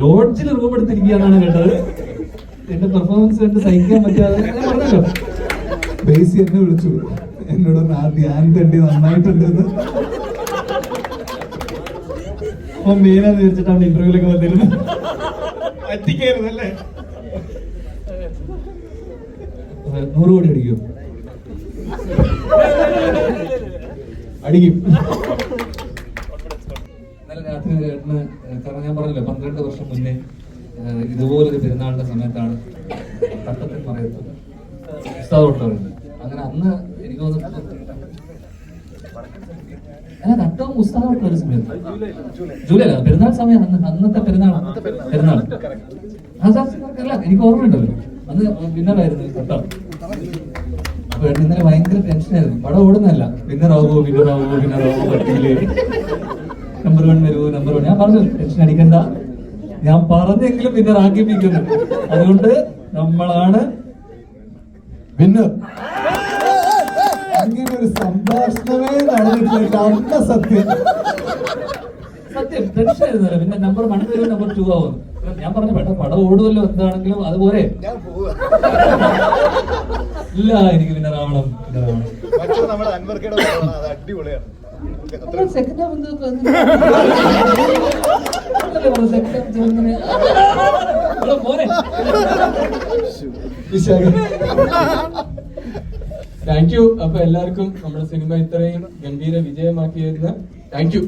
ലോഡ്ജിൽ റൂം കേട്ടത്. എന്റെ പെർഫോമൻസ് കണ്ട് സഹിക്കാൻ പറ്റാതെ പറഞ്ഞല്ലോ. ബേസി എന്നെ വിളിച്ചു. എന്നോട് ആ ധ്യാൻ തണ്ടി നന്നായിട്ടുണ്ടെന്ന് അപ്പൊ മെയിനാന്ന് വെച്ചിട്ടാണ് ഇന്റർവ്യൂലൊക്കെ വന്നിരുന്നത്. നൂറ് കോടി അടിക്കും. അടിക്കും. ചേട്ടന് കാരണം ഞാൻ പറഞ്ഞല്ലോ പന്ത്രണ്ട് വർഷം മുന്നേ ഇതുപോലൊരു പെരുന്നാളിന്റെ സമയത്താണ് തട്ടത്തിൽ കൊണ്ടുവരുന്നത് അങ്ങനെ അന്ന് എനിക്ക് തോന്നുന്നു അല്ല തട്ടവും ഒരു സമയത്ത്. ജൂലൈ പെരുന്നാൾ സമയം അന്ന് അന്നത്തെ പെരുന്നാൾ പെരുന്നാൾ. അല്ല എനിക്ക് ഓർമ്മയുണ്ടല്ലോ. അന്ന് വിന്നറായിരുന്നു തട്ടം അപ്പൊ ഇന്നലെ ഭയങ്കര ടെൻഷനായിരുന്നു പടം ഓടുന്നല്ല വിന്നറാവോ വിന്നറാവോ വിന്നറാവോ പറ്റിയില്ലേ നമ്പർ വൺ വരൂ നമ്പർ വൺ ഞാൻ പറഞ്ഞു ടെൻഷൻ അടിക്കണ്ട. ഞാൻ പറഞ്ഞെങ്കിലും വിന്നർ ആക്കിപ്പിക്കുന്നു അതുകൊണ്ട് നമ്മളാണ് വിന്നർ അങ്ങനെ ഒരു സംഭാഷണമേ നടന്നിട്ടില്ല. അന്ന സത്യം. സത്യം ടെൻഷൻ ആയിരുന്നല്ലോ. പിന്നെ നമ്പർ വൺ വരും നമ്പർ ടു ആവും. ഞാൻ പറഞ്ഞു പെട്ട പടം ഓടുമല്ലോ എന്താണെങ്കിലും അതുപോലെ ഇല്ല എനിക്ക് വിന്നർ ആവണം അടിപൊളിയാണ്. സെക്കൻഡ് സെക്കൻഡ് താങ്ക് യു അപ്പൊ എല്ലാവർക്കും നമ്മുടെ സിനിമ ഇത്രയും ഗംഭീര വിജയമാക്കിയിരുന്ന താങ്ക് യു